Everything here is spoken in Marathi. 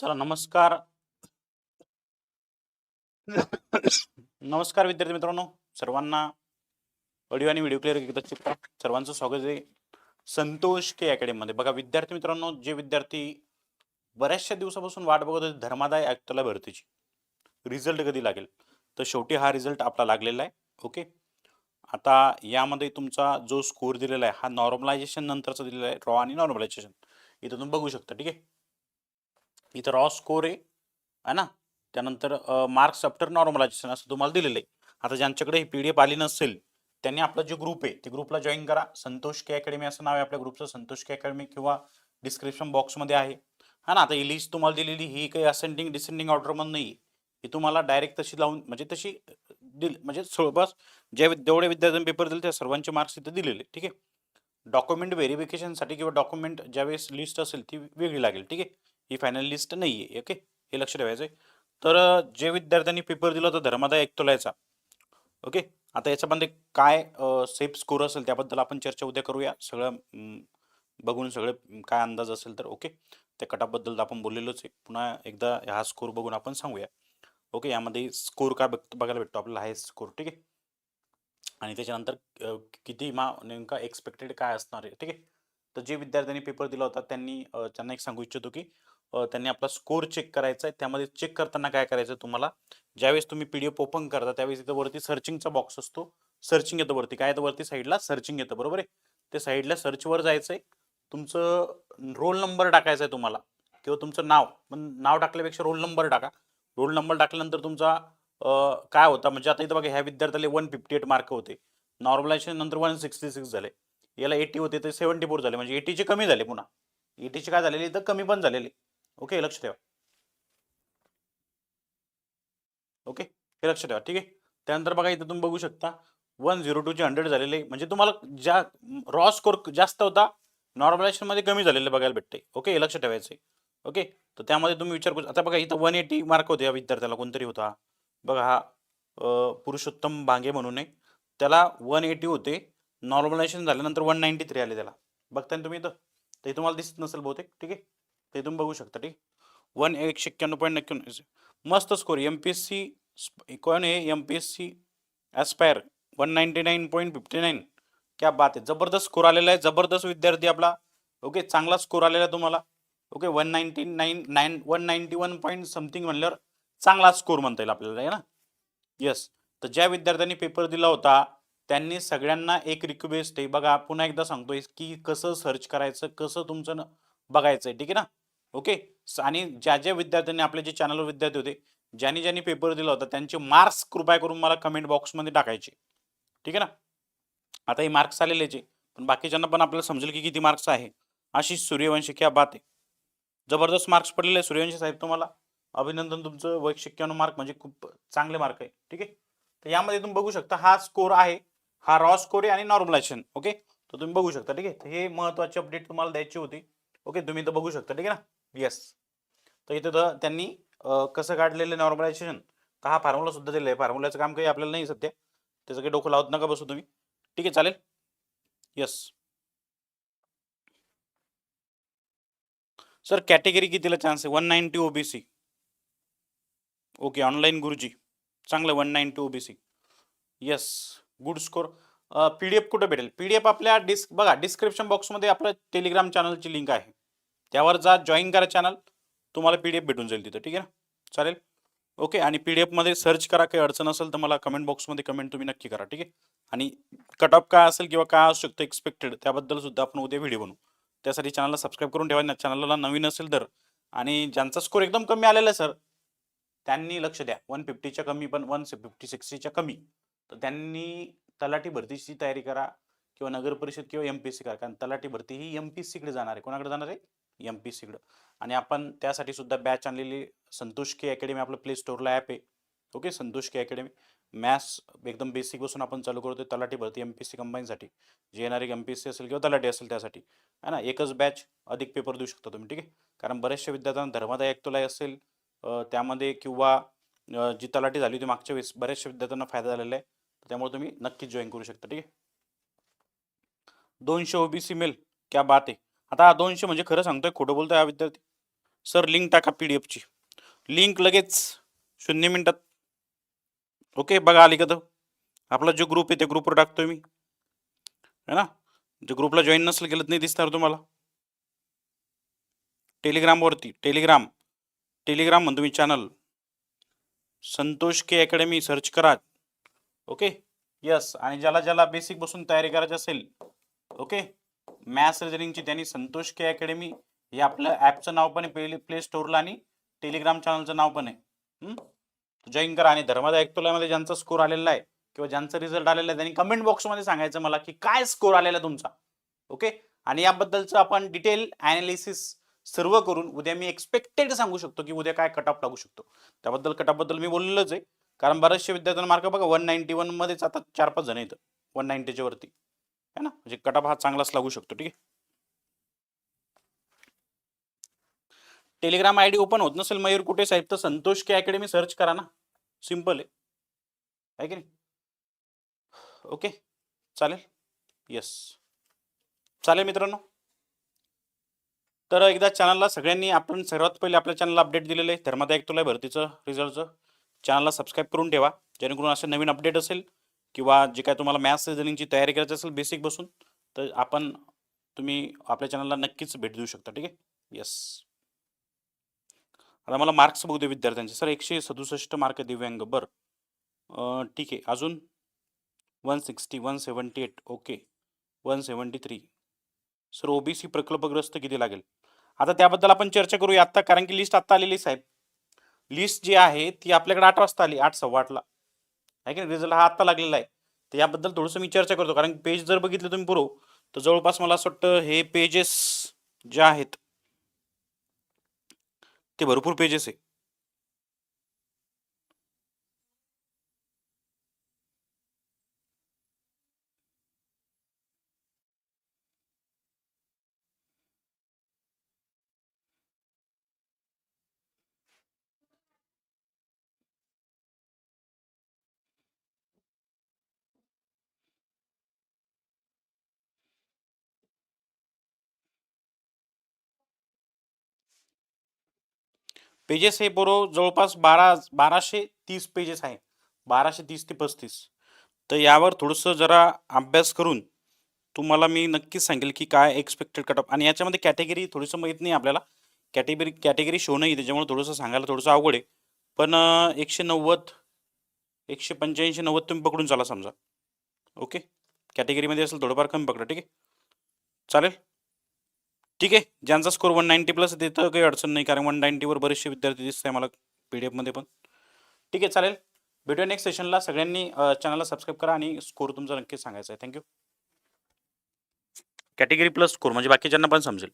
चला नमस्कार. नमस्कार विद्यार्थी मित्रांनो. सर्वांना ऑडिओ आणि व्हिडिओ क्लिअर एकदा चिपका. सर्वांचं स्वागत आहे. संतोष के अकॅडमीमध्ये. बघा विद्यार्थी मित्रांनो, जे विद्यार्थी बऱ्याचशा दिवसापासून वाट बघत होते धर्मादाय आयुक्ताला भरतीची. रिझल्ट कधी लागेल? तर शेवटी हा रिझल्ट आपला लागलेला आहे. ओके. आता यामध्ये तुमचा जो स्कोर दिलेला आहे, हा नॉर्मलायझेशन नंतरचा दिलेला आहे. रॉ आणि नॉर्मलायझेशन. इथं तुम्ही बघू शकता. ठीक आहे. इथं रॉ स्कोर आहे. है ना? त्यानंतर मार्क्स आफ्टर नॉर्मलायझेशन असं तुम्हाला दिलेलं आहे. आता ज्यांच्याकडे ही एफ आली नसेल, त्यांनी आपला जो ग्रुप आहे, ते ग्रुपला जॉईन करा. संतोष के अकॅडमी असं नाव आहे आपल्या ग्रुपचं. संतोष के अकॅडमी किंवा डिस्क्रिप्शन बॉक्समध्ये आहे. हां ना? आता ही लिस्ट तुम्हाला दिलेली ही काही असेंडिंग, डिसेंडिंग ऑर्डरमध्ये नाही आहे. ही तुम्हाला डायरेक्ट तशी लावून म्हणजे तशी दिल म्हणजे जवळपास जे जेवढे विद्यार्थ्यांनी पेपर दिले त्या सर्वांचे मार्क्स इथे दिलेले. ठीक आहे. डॉक्युमेंट व्हेरिफिकेशनसाठी किंवा डॉक्युमेंट ज्यावेळेस लिस्ट असेल ती वेगळी लागेल. ठीक आहे. ही फायनल लिस्ट नाही आहे. ओके. हे लक्ष ठेवायचं आहे. तर जे विद्यार्थ्यांनी पेपर दिला होता धर्मादाय आयुक्तालयाचा. ओके. आता याच्यामध्ये काय सेफ स्कोर असेल त्याबद्दल आपण चर्चा उद्या करूया. सगळं बघून सगळे काय अंदाज असेल तर ओके. त्या कटाबद्दल आपण बोललेलोच आहे. पुन्हा एकदा हा स्कोर बघून आपण सांगूया. ओके. यामध्ये स्कोर काय बघ बघायला भेटतो आपल्याला हायेस्ट स्कोर. ठीक आहे. आणि त्याच्यानंतर किती मा नेमका एक्सपेक्टेड काय असणार आहे. ठीक आहे. तर जे विद्यार्थ्यांनी पेपर दिला होता त्यांनी त्यांना एक सांगू इच्छितो की त्यांनी आपला स्कोर चेक करायचा आहे. त्यामध्ये चेक करताना काय करायचं तुम्हाला, ज्यावेळेस तुम्ही पीडीएफ ओपन करता त्यावेळेस इथं वरती सर्चिंगचा बॉक्स असतो. सर्चिंग येतं वरती. काय येतं वरती साईडला सर्चिंग येतं. बरोबर आहे. ते साईडला सर्चवर जायचं आहे. तुमचं रोल नंबर टाकायचा आहे तुम्हाला किंवा तुमचं नाव. पण नाव टाकल्यापेक्षा रोल नंबर टाका. रोल नंबर टाकल्यानंतर तुमचा काय होता म्हणजे आता इथं बघा ह्या विद्यार्थ्याला 158 मार्क होते. नॉर्मलायझेशन नंतर 166 झाले. याला एटी होते ते 74 झाले. म्हणजे एटीचे कमी झाले पुन्हा. एटीचे काय झालेले इथं कमी पण झालेले. ओके. लक्ष ठेवा. ओके. हे लक्ष ठेवा. ठीक आहे. त्यानंतर बघा इथं तुम्ही बघू शकता 102 चे 100 झालेले म्हणजे तुम्हाला ज्या रॉ स्कोर जास्त होता, नॉर्मलायझेशनमध्ये कमी झालेले बघायला भेटते. ओके. हे लक्ष ठेवायचं आहे. ओके. तर त्यामध्ये तुम्ही विचार करू आता बघा इथं वन एटी मार्क होते या विद्यार्थ्याला कोणतरी होता. बघा हा पुरुषोत्तम भांगे म्हणून आहे. त्याला वन एटी होते. नॉर्मलायझेशन झाल्यानंतर 193 आले त्याला. बघताय ना तुम्ही इथं? ते तुम्हाला दिसत नसेल बहुतेक. ठीक आहे. ते तुम्ही बघू शकता. ठीक आहे. 1 191.91 मस्त स्कोर एम-पी-एस-सी कोण आहे एम-पी-एस-सी ॲस्पायर 199.59 क्या बात आहे जबरदस्त स्कोर आलेला आहे. जबरदस्त विद्यार्थी आपला. ओके. चांगला स्कोर आलेला आहे तुम्हाला. Okay. One ninety nine nine one ninety one point something म्हणल्यावर चांगला स्कोर म्हणता येईल आपल्याला आहे ना? येस. तर ज्या विद्यार्थ्यांनी पेपर दिला होता, त्यांनी सगळ्यांना एक रिक्वेस्ट आहे. बघा पुन्हा एकदा सांगतोय की कसं सर्च करायचं, कसं तुमचं बघायचं आहे. ठीक आहे ना? ओके. आणि ज्या ज्या विद्यार्थ्यांनी आपल्या जे चॅनलवर विद्यार्थी होते, ज्यांनी ज्यांनी पेपर दिला होता त्यांचे मार्क्स कृपया करून मला कमेंट बॉक्समध्ये टाकायचे. ठीक आहे ना? आता हे मार्क्स आलेलेच आहे. पण बाकीच्यांना पण आपल्याला समजेल की किती मार्क्स आहे. अशी सूर्यवंशी क्या बात आहे जबरदस्त मार्क्स पडलेले आहे सूर्यवंशी साहेब तुम्हाला. अभिनंदन तुमचं 191 मार्क म्हणजे खूप चांगले मार्क आहे. ठीक आहे. तर यामध्ये तुम्ही बघू शकता हा स्कोर आहे. हा रॉ स्कोर आहे आणि नॉर्मलायझेशन. ओके. तर तुम्ही बघू शकता. ठीक आहे. तर हे महत्त्वाची अपडेट तुम्हाला द्यायची होती. ओके. तुम्ही तर बघू शकता. ठीक आहे ना? येस. तर इथं तर त्यांनी कसं काढलेलं आहे नॉर्मलायझेशन तर हा फॉर्म्युला सुद्धा दिलेला आहे. फॉर्म्युल्याचं काम काही आपल्याला नाही सध्या. त्याचं काही डोकं लावत नका बसू तुम्ही. ठीक आहे. चालेल? येस. सर कॅटेगरी कितीला चान्स आहे? 190 ओबीसी. ओके. ऑनलाईन गुरुजी. चांगलं 190 OBC. Yes. Good score. D F कुठे भेटेल? पी डी एफ आपल्या डिस्क बघा डिस्क्रिप्शन बॉक्समध्ये आपलं टेलिग्राम चॅनलची लिंक आहे. त्यावर जा जॉईन करा चॅनल. तुम्हाला पी डी एफ भेटून जाईल तिथं. ठीक आहे ना? चालेल? ओके. आणि पी डी एफमध्ये सर्च करा. काही अडचण असेल तर मला कमेंट बॉक्समध्ये कमेंट तुम्ही नक्की करा. ठीक आहे? आणि कट ऑफ काय असेल किंवा काय असू शकतं एक्सपेक्टेड त्याबद्दल सुद्धा आपण उद्या व्हिडिओ बनवू. त्यासाठी चॅनलला सबस्क्राईब करून ठेवा. चॅनलला नवीन असेल तर आणि ज्यांचा स्कोर एकदम कमी आलेला आहे सर, त्यांनी लक्ष द्या. वन फिफ्टीच्या कमी पण वन फिफ्टी सिक्स्टीच्या कमी. तर त्यांनी तलाठी भरतीची तयारी करा किंवा नगर परिषद किंवा एम-पी-एस-सी करा. कारण तलाठी भरती ही एम-पी-एस-सीकडे जाणार आहे. कोणाकडे जाणार आहे? एम पी सीकडं आणि आपण त्यासाठी सुद्धा बॅच आणलेली संतोष के अकॅडमी आपलं प्ले स्टोअरला ॲप आहे. Okay. Santosh K academy. Maths एकदम बेसिकपासून आपण चालू करतो तलाठी भरती एम-पी-एस-सी कंबाईनसाठी. जे येणारे एम पी सी असेल किंवा तलाठी असेल त्यासाठी. आहे ना? एकच बॅच अधिक पेपर देऊ शकता तुम्ही. ठीक आहे? कारण बऱ्याचशा विद्यार्थ्यांना धर्मादाय आयुक्तालय असेल त्यामध्ये किंवा जी तलाठी झाली होती मागच्या वेळेस बऱ्याचशा विद्यार्थ्यांना फायदा झालेला आहे. त्यामुळे तुम्ही नक्कीच जॉईन करू शकता. ठीक आहे? दोनशे ओबीसी मेल क्या बात आहे आता दोनशे म्हणजे खरं सांगतोय खोटं बोलतोय हा विद्यार्थी? सर लिंक टाका पी डी एफची लिंक लगेच शून्य मिनिटात. ओके बघा आली का तर. आपला जो ग्रुप आहे त्या ग्रुपवर टाकतोय मी. है ना? जे ग्रुपला जॉईन नसलं गेलं नाही दिसणार तुम्हाला. टेलिग्रामवरती टेलिग्राम टेलिग्राम म्हणतो मी channel Santosh K academy search करा. ओके यस आणि ज्याला ज्याला बेसिक बसून तयारी करायची असेल. ओके मॅथ्स रिजनिंगची त्यांनी संतोष के अकॅडमी हे आपलं ॲपचं नाव पण आहे प्ले स्टोअरला आणि टेलिग्राम चॅनलचं नाव पण आहे. जॉईन करा आणि धर्मादायमध्ये ज्यांचा स्कोर आलेला आहे किंवा ज्यांचा रिझल्ट आलेला आहे त्यांनी कमेंट बॉक्समध्ये सांगायचं मला की काय स्कोर आलेला तुमचा. ओके? आणि याबद्दलचं आपण डिटेल ॲनालिसिस सर्व करून उद्या मी एक्सपेक्टेड सांगू शकतो की उद्या काय कट ऑफ लागू शकतो. त्याबद्दल कटबद्दल मी बोललेलोच आहे. कारण बरेचसे विद्यार्थ्यांना मार्क बघा वन नाईन्टी वनमध्येच आता चार पाच जण येतं वन नाईन्टीच्या वरती. है ना? म्हणजे कटअप हा चांगलाच लागू शकतो ठीक आहे? टेलिग्राम आय डी ओपन होत नसेल मयूर कुठे साहेब? तर संतोष के अकॅडमी सर्च करा ना. सिंपल आहे. आहे की नाही? ओके चालेल? येस चालेल मित्रांनो? तर एकदा चॅनलला सगळ्यांनी आपण सर्वात पहिले आपल्या चॅनलला अपडेट दिलेलं आहे. धर्मादायक तुला भरतीचं रिझल्टचं चॅनलला सबस्क्राईब करून ठेवा. जेणेकरून असं नवीन अपडेट असेल किंवा जे काय तुम्हाला मॅथ्स रिझनिंगची तयारी करायची असेल बेसिक बसून तर आपण तुम्ही आपल्या चॅनलला नक्कीच भेट देऊ शकता ठीक आहे? येस आता मला मार्क्स बघू दे विद्यार्थ्यांचे. सर एकशे सदुसष्ट मार्क दिव्यांग. बरं. ठीक आहे. अजून? One sixty one seventy eight okay one seventy three sir OBC प्रकल्पग्रस्त किती लागेल? आता त्याबद्दल आपण चर्चा करूया. आत्ता कारण की लिस्ट आत्ता आलेली साहेब. लिस्ट जी आहे ती आपल्याकडे आठ वाजता आली. आठ सव्वा आठला. आहे की? नाही रिझल्ट हा आत्ता लागलेला आहे. तर याबद्दल थोडंसं मी चर्चा करतो. कारण पेज जर बघितलं तुम्ही पुरो तर जवळपास मला असं वाटतं हे पेजेस जे आहेत ते भरपूर पेजेस आहे. पेजेस हे बरोबर जवळपास बारा बाराशे तीस पेजेस आहे. बाराशे तीस ते पस्तीस. तर यावर थोडंसं जरा अभ्यास करून तुम्हाला मी नक्कीच सांगेल की काय एक्सपेक्टेड कटअप आणि याच्यामध्ये कॅटेगरी थोडंसं माहीत नाही आपल्याला. कॅटेगरी कॅटेगरी शो नाही त्याच्यामुळे थोडंसं सांगायला थोडंसं अवघड आहे. पण एकशे नव्वद एकशे पंच्याऐंशी नव्वद तुम्ही पकडून चाला समजा. ओके कॅटेगरीमध्ये असेल थोडंफार कमी पकडा ठीक आहे? चालेल? ठीक आहे. ज्यांचा स्कोर वन नाईन्टी प्लस देतं काही अडचण नाही कारण वन नाईन्टीवर बरेचसे विद्यार्थी दिसत आहे मला पी डी एफमध्ये पण. ठीक आहे चालेल. भेटूया नेक्स्ट सेशनला सगळ्यांनी चॅनलला सबस्क्राईब करा आणि स्कोर तुमचा नक्कीच सांगायचा आहे. थँक्यू कॅटेगरी प्लस स्कोर म्हणजे बाकीच्यांना पण समजेल.